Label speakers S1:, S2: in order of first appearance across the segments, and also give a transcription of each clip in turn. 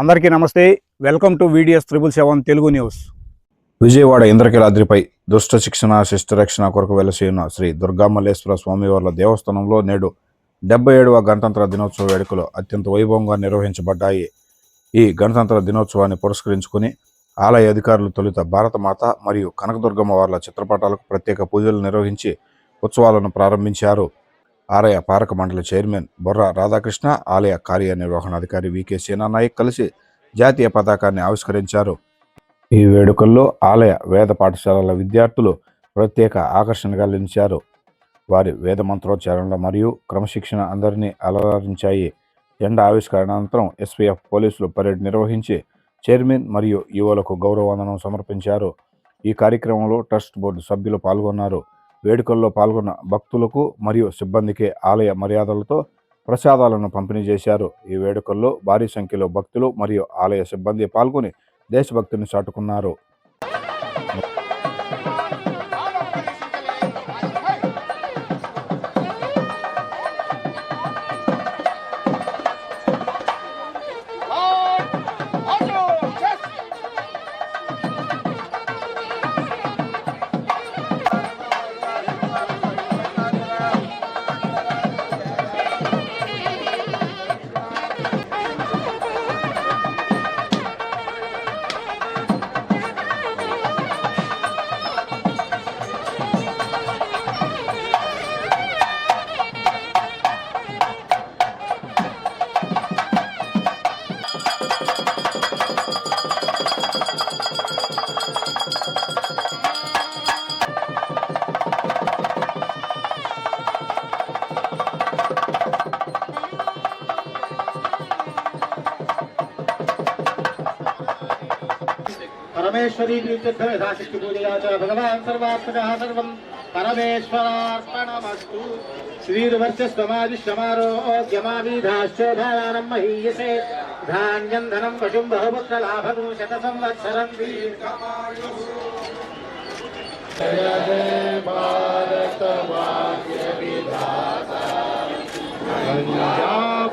S1: అందరికీ నమస్తే. Welcome to videos triple seven Telugu news Vijayawada ఇంద్రకీలాద్రిపై దుష్ట శిక్షణ శిష్ట రక్షణ కొరకు వెలసి శ్రీ దుర్గామల్లేశ్వర స్వామివార్ల దేవస్థానంలో నేడు డెబ్బై ఏడవ గణతంత్ర దినోత్సవ వేడుకలు అత్యంత వైభవంగా నిర్వహించబడ్డాయి. ఈ గణతంత్ర దినోత్సవాన్ని పురస్కరించుకుని ఆలయ అధికారులు తొలుత భారతమాత మరియు కనకదుర్గమ్మ వార్ల చిత్రపటాలకు ప్రత్యేక పూజలు నిర్వహించి ఉత్సవాలను ప్రారంభించారు. ఆలయ పారక మండలి చైర్మన్ బొర్ర రాధాకృష్ణ ఆలయ కార్యనిర్వహణాధికారి వికే సేనానాయక్ కలిసి జాతీయ పతాకాన్ని ఆవిష్కరించారు. ఈ వేడుకల్లో ఆలయ వేద పాఠశాలల విద్యార్థులు ప్రత్యేక ఆకర్షణగా నిలిచారు. వారి వేద మంత్రోచ్చారణలు మరియు క్రమశిక్షణ అందరినీ అలరించాయి. జెండా ఆవిష్కరణ అనంతరం ఎస్పీఎఫ్ పోలీసులు పరేడ్ నిర్వహించి చైర్మన్ మరియు యువలకు గౌరవవందనం సమర్పించారు. ఈ కార్యక్రమంలో ట్రస్ట్ బోర్డు సభ్యులు పాల్గొన్నారు. వేడుకల్లో పాల్గొన్న భక్తులకు మరియు సిబ్బందికి ఆలయ మర్యాదలతో ప్రసాదాలను పంపిణీ చేశారు. ఈ వేడుకల్లో భారీ సంఖ్యలో భక్తులు మరియు ఆలయ సిబ్బంది పాల్గొని దేశభక్తిని చాటుకున్నారు.
S2: परमेश्वरी यथाशक्ति पूजया भगवान् सर्वात्मकः सर्वं परमेश्वरार्पणमस्तु। श्रीर्वर्चस्वमादिश्यमारोग्यमाविधाश्चोधायानं महीयसे। धान्यं धनं पशुं शतसंवत्सरं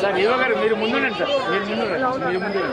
S3: సార్ యువ గారు మీరు ముందుండండి సార్. మీరు ముందు మీరు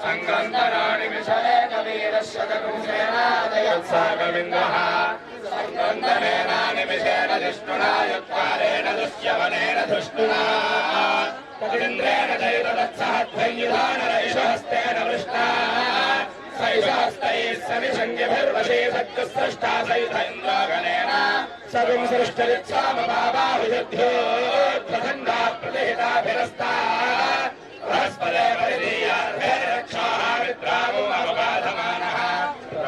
S3: ముందు అన్నా అన్నా అన్నా అన్నా అన్నా
S2: సగం సృష్టరిత్సామబాహుయుధ్యోత్ఖండా ప్రతిహితాభిరస్తా బృహస్పదే పరిదీయార్హే రక్షాः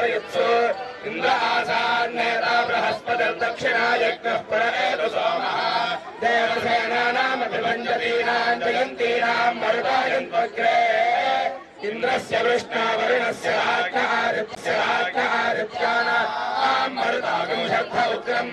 S3: प्रयुत्सु इन्द्र आसान्नेता बृहस्पतिर्दक्षिणायज्ञः पुरेतु सोमः देवसेनानामभिभञ्जतीनाम् जयन्तीनाम् मरुतायन्त्वग्रे इन्द्रस्य वृष्णावरुणस्य राक्षः ऋप्स्य राक्षः ऋप्यानाम् मरुतागं शब्द उग्रम्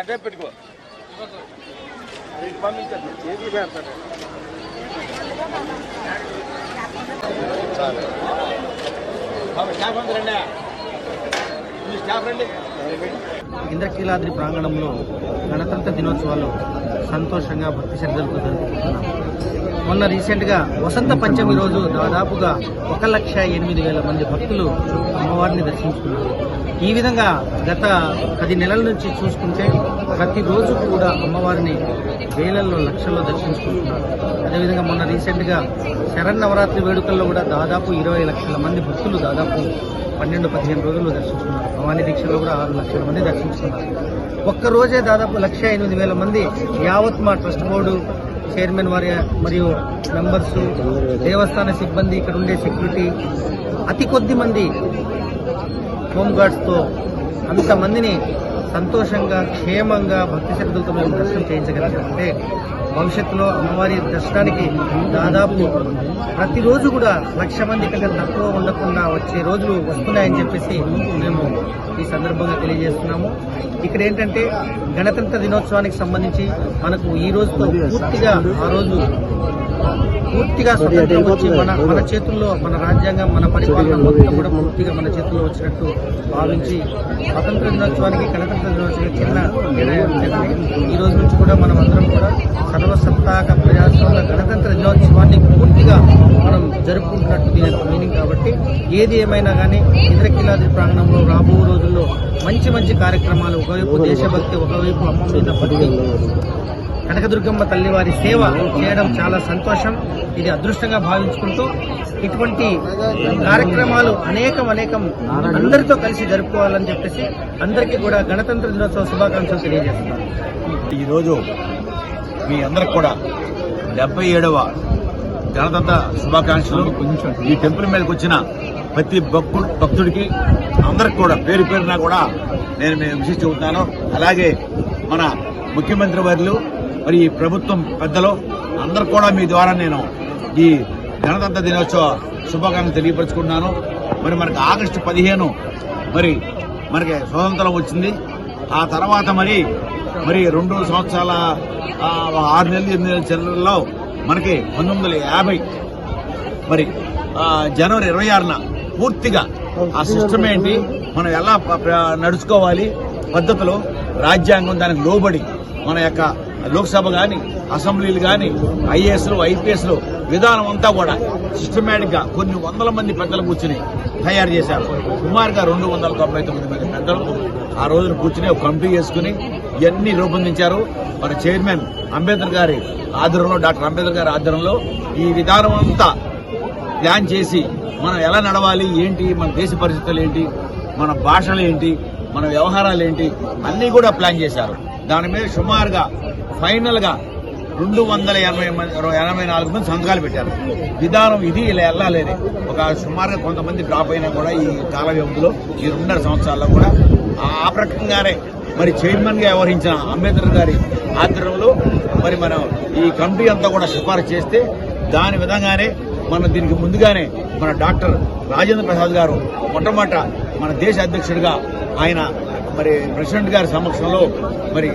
S4: అంటే పెట్టుకో
S3: పంపించండి చేతులు
S5: పెడతాడు స్టాఫ్ రండి స్టాఫ్ రండి
S6: ఇంద్రకీలాద్రి ప్రాంగణంలో గణతంత్ర దినోత్సవాలు సంతోషంగా భక్తి శ్రద్ధలతో జరుపుకుంటున్నాం. మొన్న రీసెంట్గా వసంత పంచమి రోజు దాదాపుగా ఒక లక్ష ఎనిమిది వేల మంది భక్తులు అమ్మవారిని దర్శించుకున్నారు. ఈ విధంగా గత పది నెలల నుంచి చూసుకుంటే ప్రతిరోజు కూడా అమ్మవారిని వేలల్లో లక్షల్లో దర్శించుకుంటున్నారు. అదేవిధంగా మొన్న రీసెంట్గా శరన్నవరాత్రి వేడుకల్లో కూడా దాదాపు ఇరవై లక్షల మంది భక్తులు దాదాపు పన్నెండు పదిహేను రోజులు దర్శించుకున్నారు. భవానీ దీక్షలో కూడా ఆరు లక్షల మంది దర్శించుకున్నారు. ఒక్క రోజే దాదాపు లక్ష ఎనిమిది వేల మంది యావత్ మా ట్రస్ట్ బోర్డు చైర్మన్ వారి మరియు మెంబర్స్ దేవస్థాన సిబ్బంది ఇక్కడ ఉండే సెక్యూరిటీ అతి కొద్ది మంది హోంగార్డ్స్తో అంతమందిని సంతోషంగా క్షేమంగా భక్తి శ్రద్ధలతో మేము దర్శనం చేయించగలిగామంటే భవిష్యత్తులో అమ్మవారి దర్శనానికి దాదాపు ప్రతిరోజు కూడా లక్ష మంది కంటే తక్కువ ఉండకుండా వచ్చే రోజులు వస్తున్నాయని చెప్పేసి మేము ఈ సందర్భంగా తెలియజేస్తున్నాము. ఇక్కడ ఏంటంటే గణతంత్ర దినోత్సవానికి సంబంధించి మనకు ఈ రోజుతో పూర్తిగా ఆ రోజు పూర్తిగా స్వతంత్రం వచ్చి మన మన చేతుల్లో మన రాజ్యాంగం మన పరిపాలన మొత్తం కూడా పూర్తిగా మన చేతుల్లో వచ్చినట్టు భావించి స్వతంత్ర దినోత్సవానికి గణతంత్ర దినోత్సవానికి చిన్న ఈ రోజు నుంచి కూడా మనం అందరం కూడా సర్వసత్తాక ప్రజాస్వామ్య గణతంత్ర దినోత్సవాన్ని పూర్తిగా మనం జరుపుకుంటున్నట్టు దీని యొక్క మీనింగ్ కాబట్టి ఏది ఏమైనా కానీ ఇంద్రకీలాద్రి ప్రాంగణంలో రాబో రోజుల్లో మంచి మంచి కార్యక్రమాలు ఒకవైపు దేశభక్తి ఒకవైపు అమ్మ మీద భక్తి. కనకదుర్గమ్మ తల్లి వారి సేవ చేయడం చాలా సంతోషం. ఇది అదృష్టంగా భావించుకుంటూ ఇటువంటి కార్యక్రమాలు అనేకం అనేకం అందరితో కలిసి జరుపుకోవాలని చెప్పేసి అందరికీ కూడా గణతంత్ర దినోత్సవ శుభాకాంక్షలు తెలియజేస్తున్నాను.
S7: ఈరోజు మీ అందరికి కూడా డెబ్బై ఏడవ గణతంత్ర శుభాకాంక్షలు. ఈ టెంపుల్ మీదకి వచ్చిన ప్రతి భక్తుడు భక్తుడికి అందరికి కూడా పేరు పేరున కూడా నేను మీ విషయం చెబుతున్నాను అలాగే మన ముఖ్యమంత్రి వారిలు మరి ఈ ప్రభుత్వం పెద్దలు అందరు కూడా మీ ద్వారా నేను ఈ గణతంత్ర దినోత్సవ శుభాకాంక్షలు తెలియపరుచుకుంటున్నాను. మరి మనకు ఆగస్టు పదిహేను మరి మనకి స్వతంత్రం వచ్చింది. ఆ తర్వాత మరి మరి రెండు సంవత్సరాల ఆరు నెలలు ఎనిమిది నెలల చిల్లరలో మనకి పంతొమ్మిది వందల యాభై మరి జనవరి ఇరవై ఆరున పూర్తిగా ఆ సిస్టమ్ ఏంటి? మనం ఎలా నడుచుకోవాలి? పద్ధతులు రాజ్యాంగం దానికి లోబడి మన యొక్క లోక్సభ కానీ అసెంబ్లీలు కానీ ఐఏఎస్లు ఐపీఎస్లు విధానం అంతా కూడా సిస్టమేటిక్గా కొన్ని వందల మంది పెద్దలు కూర్చుని తయారు చేశారు. సుమారుగా రెండు వందల తొంభై తొమ్మిది మంది పెద్దలు. ఆ రోజున కూర్చుని ఒక కమిటీ చేసుకుని ఇవన్నీ రూపొందించారు. మన చైర్మన్ అంబేద్కర్ గారి ఆధ్వర్యంలో డాక్టర్ అంబేద్కర్ గారి ఆధ్వర్యంలో ఈ విధానం అంతా ప్లాన్ చేసి మనం ఎలా నడవాలి ఏంటి మన దేశ పరిస్థితులు ఏంటి మన భాషలు ఏంటి మన వ్యవహారాలు ఏంటి అన్నీ కూడా ప్లాన్ చేశారు. దాని మీద సుమారుగా ఫైనల్గా రెండు వందల ఎనభై మంది ఎనభై నాలుగు మంది సంతకాలు పెట్టారు. విధానం ఇది ఇలా వెళ్ళాలని. ఒక సుమారుగా కొంతమంది డ్రాప్ అయినా కూడా ఈ కాల వ్యవధిలో ఈ రెండున్నర సంవత్సరాల్లో కూడా ఆ ప్రకంగానే మరి చైర్మన్గా వ్యవహరించిన అంబేద్కర్ గారి ఆధ్వర్యంలో మరి మనం ఈ కమిటీ అంతా కూడా సిఫారసు చేస్తే దాని విధంగానే మన దీనికి ముందుగానే మన డాక్టర్ రాజేంద్ర ప్రసాద్ గారు మొట్టమొదట మన దేశ అధ్యక్షుడిగా ఆయన మరి ప్రెసిడెంట్ గారి సమక్షంలో మరి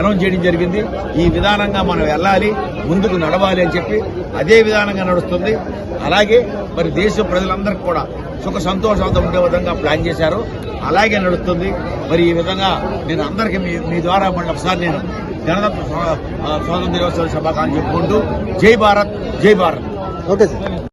S7: అనౌన్స్ చేయడం జరిగింది. ఈ విధానంగా మనం వెళ్ళాలి ముందుకు నడవాలి అని చెప్పి అదే విధానంగా నడుస్తుంది. అలాగే మరి దేశ ప్రజలందరికీ కూడా సుఖ సంతోషాలతో ఉండే విధంగా ప్లాన్ చేశారు. అలాగే నడుస్తుంది. మరి ఈ విధంగా నేను అందరికీ మీ మీ ద్వారా మళ్ళీ ఒకసారి నేను గణతంత్ర స్వాతంత్ర దినోత్సవ శుభాకాంక్షలు చెప్పుకుంటూ జై భారత్ జై భారత్.
S6: Okay sir.